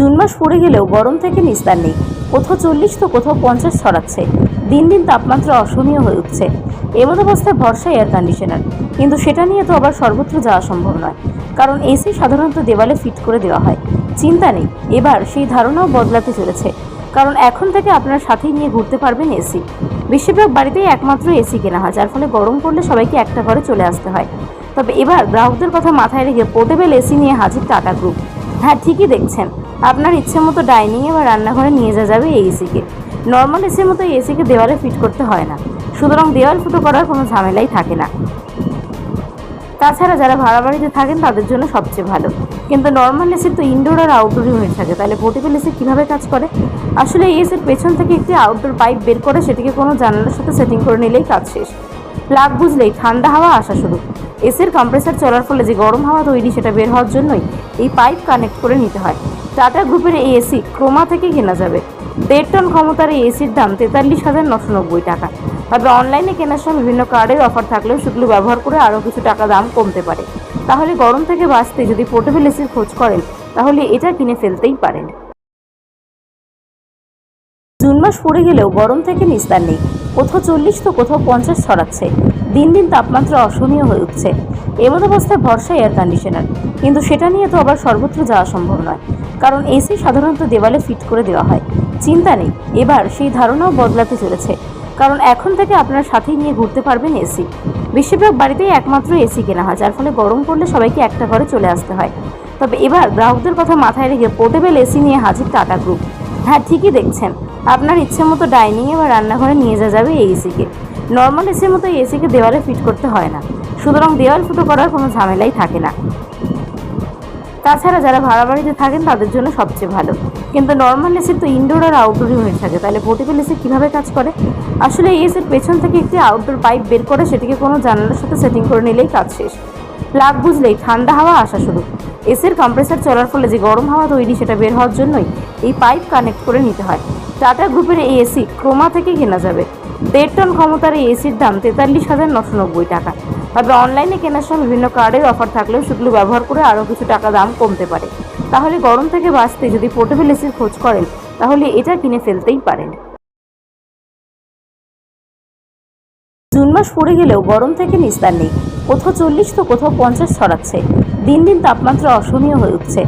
June মাস পড়ে গেলেও গরম থেকে নিস্তার নেই। কোথাও চল্লিশ তো কোথাও পঞ্চাশ ছড়াচ্ছে। দিন দিন তাপমাত্রা অসহনীয় হয়ে উঠছে। এমন অবস্থায় ভরসা এয়ার কন্ডিশনার কিন্তু সেটা নিয়ে তো আবার সর্বত্র যাওয়া সম্ভব নয়। কারণ এসি সাধারণত দেওয়ালে ফিট করে দেওয়া হয়। চিন্তা নেই, এবার সেই ধারণাও বদলাতে চলেছে। কারণ এখন থেকে আপনার সাথেই নিয়ে ঘুরতে পারবেন এসি বেশিরভাগ বাড়িতেই একমাত্র এসি কেনা হয়, যার ফলে গরম পড়লে সবাইকে একটা ঘরে চলে আসতে হয়। তবে এবার গ্রাহকদের কথা মাথায় রেখে পোর্টেবল এসি নিয়ে হাজির টাটা গ্রুপ হ্যাঁ ঠিকই দেখছেন। আপনার ইচ্ছে মতো ডাইনিংয়ে বা রান্নাঘরে নিয়ে যাওয়া যাবে এই এসিকে। নর্মাল এসির মতো এসিকে দেওয়ালে ফিট করতে হয় না। সুতরাং দেওয়াল ফুটো করার কোনো ঝামেলাই থাকে না। তাছাড়া যারা ভাড়া বাড়িতে থাকেন তাদের জন্য সবচেয়ে ভালো। কিন্তু নর্মাল এসি তো ইনডোর আর আউটডোরই হয়ে থাকে। তাহলে পোর্টেবল এসি কীভাবে কাজ করে? আসলে এই এসির পেছন থেকে একটি আউটডোর পাইপ বের করে সেটিকে কোনো জানালার সাথে সেটিং করে নিলেই কাজ শেষ। প্লাগ বুঝলেই ঠান্ডা হাওয়া আসা শুরু। এসির কম্প্রেসার চলার ফলে যে গরম হাওয়া তৈরি সেটা বের হওয়ার জন্যই এই পাইপ কানেক্ট করে নিতে হয়। টাটা গ্রুপের এই এসি ক্রোমা থেকে কেনা যাবে। দেড় টন ক্ষমতার এই এসির দাম তেতাল্লিশ হাজার নশো নব্বই টাকা। তবে অনলাইনে কেনার সময় বিভিন্ন কার্ডের অফার থাকলেও সেগুলো ব্যবহার করে আরও কিছু টাকা দাম কমতে পারে। তাহলে গরম থেকে বাঁচতে যদি পোর্টেবল এসির খোঁজ করেন, তাহলে এটা কিনে ফেলতেই পারেন। জুন মাস পড়ে গেলেও গরম থেকে নিস্তার নেই। কোথাও চল্লিশ তো কোথাও পঞ্চাশ ছড়াচ্ছে। দিন দিন তাপমাত্রা অসহনীয় হয়ে উঠছে। এমন অবস্থায় ভরসা এয়ার কন্ডিশনার কিন্তু সেটা নিয়ে তো আবার সর্বত্র যাওয়া সম্ভব নয়। কারণ এসি সাধারণত দেওয়ালে ফিট করে দেওয়া হয়। চিন্তা নেই, এবার সেই ধারণাও বদলাতে চলেছে। কারণ এখন থেকে আপনার সাথেই নিয়ে ঘুরতে পারবেন এসি বেশিরভাগ বাড়িতেই একমাত্র এসি কেনা হয়, যার ফলে গরম পড়লে সবাইকে একটা ঘরে চলে আসতে হয়। তবে এবার গ্রাহকদের কথা মাথায় রেখে পোর্টেবল এসি নিয়ে হাজির টাটা গ্রুপ হ্যাঁ ঠিকই দেখছেন। আপনার ইচ্ছে মতো ডাইনিংয়ে বা রান্নাঘরে নিয়ে যাওয়া যাবে এই এসিকে নর্মাল এসির মতো এই এসিকে দেওয়ালে ফিট করতে হয় না। সুতরাং দেওয়াল ফুটো করার কোনো ঝামেলাই থাকে না। তাছাড়া যারা ভাড়া বাড়িতে থাকেন তাদের জন্য সবচেয়ে ভালো। কিন্তু নর্মাল এসি তো ইনডোর আর আউটডোরই হয়ে থাকে। তাহলে পোর্টেবল এসি কীভাবে কাজ করে? আসলে এই এসির পেছন থেকে একটি আউটডোর পাইপ বের করে সেটিকে কোনো জানালার সাথে সেটিং করে নিলেই কাজ শেষ। প্লাগ বুঝলেই ঠান্ডা হাওয়া আসা শুরু। এসির কম্প্রেসার চলার ফলে যে গরম হাওয়া তৈরি সেটা বের হওয়ার জন্যই এই পাইপ কানেক্ট করে নিতে হয়। টাটা গ্রুপের এই এসি ক্রোমা থেকে কেনা যাবে। দেড় টন ক্ষমতার এই এসির দাম তেতাল্লিশ হাজার নশো নব্বই টাকা। তবে অনলাইনে কেনার সময় বিভিন্ন কার্ডের অফার থাকলেও সেগুলো ব্যবহার করে আরও কিছু টাকা দাম কমতে পারে। তাহলে গরম থেকে বাঁচতে যদি পোর্টেবল এসির খোঁজ করেন, তাহলে এটা কিনে ফেলতেই পারেন। জুন মাস পড়ে গেলেও গরম থেকে নিস্তার নেই। কোথাও চল্লিশ তো কোথাও পঞ্চাশ ছড়াচ্ছে। দিন দিন তাপমাত্রা অসহনীয় হয়ে উঠছে।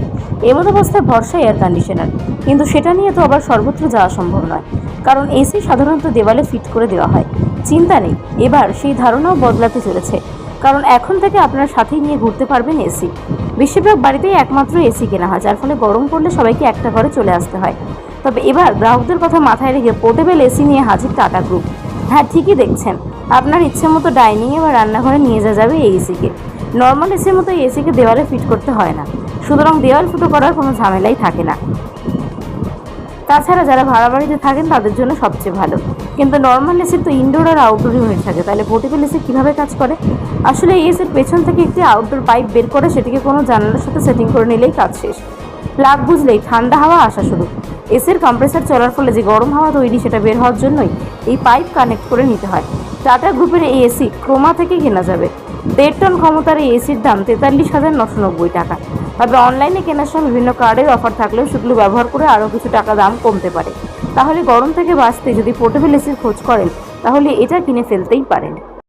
এমন অবস্থায় ভরসা এয়ার কন্ডিশনার কিন্তু সেটা নিয়ে তো আবার সর্বত্র যাওয়া সম্ভব নয়। কারণ এসি সাধারণত দেওয়ালে ফিট করে দেওয়া হয়। চিন্তা নেই, এবার সেই ধারণাও বদলাতে চলেছে। কারণ এখন থেকে আপনার সাথেই নিয়ে ঘুরতে পারবেন এসি বেশিরভাগ বাড়িতেই একমাত্র এসি কেনা হয়, যার ফলে গরম পড়লে সবাইকে একটা ঘরে চলে আসতে হয়। তবে এবার গ্রাহকদের কথা মাথায় রেখে পোর্টেবল এসি নিয়ে হাজির টাটা গ্রুপ হ্যাঁ ঠিকই দেখছেন। আপনার ইচ্ছে মতো ডাইনিংয়ে বা রান্নাঘরে নিয়ে যাওয়া যাবে এই এসিকে নর্মাল এসির মতো এসিকে দেওয়ালে ফিট করতে হয় না। সুতরাং দেওয়াল ফুটো করার কোনো ঝামেলাই থাকে না। তাছাড়া যারা ভাড়া বাড়িতে থাকেন, তাদের জন্য সবচেয়ে ভালো। কিন্তু নর্মাল এসি তো ইনডোর আর আউটডোরই হয়ে থাকে। তাহলে পোর্টেবল এসি কীভাবে কাজ করে? আসলে এই এসির পেছন থেকে একটি আউটডোর পাইপ বের করে সেটিকে কোনো জানালার সাথে সেটিং করে নিলেই কাজ শেষ। প্লাগ বুঝলেই ঠান্ডা হাওয়া আসা শুরু। এসির কম্প্রেসার চলার ফলে যে গরম হাওয়া তৈরি সেটা বের হওয়ার জন্যই এই পাইপ কানেক্ট করে নিতে হয়। টাটা গ্রুপের এই এসি ক্রোমা থেকে কেনা যাবে। দেড় টন ক্ষমতার এই এসির দাম তেতাল্লিশ হাজার নশো নব্বই টাকা। তবে অনলাইনে কেনার সময় বিভিন্ন কার্ডের অফার থাকলেও সেগুলো ব্যবহার করে আরও কিছু টাকা দাম কমতে পারে। তাহলে গরম থেকে বাঁচতে যদি পোর্টেবল এসির খোঁজ করেন, তাহলে এটা কিনে ফেলতেই পারেন।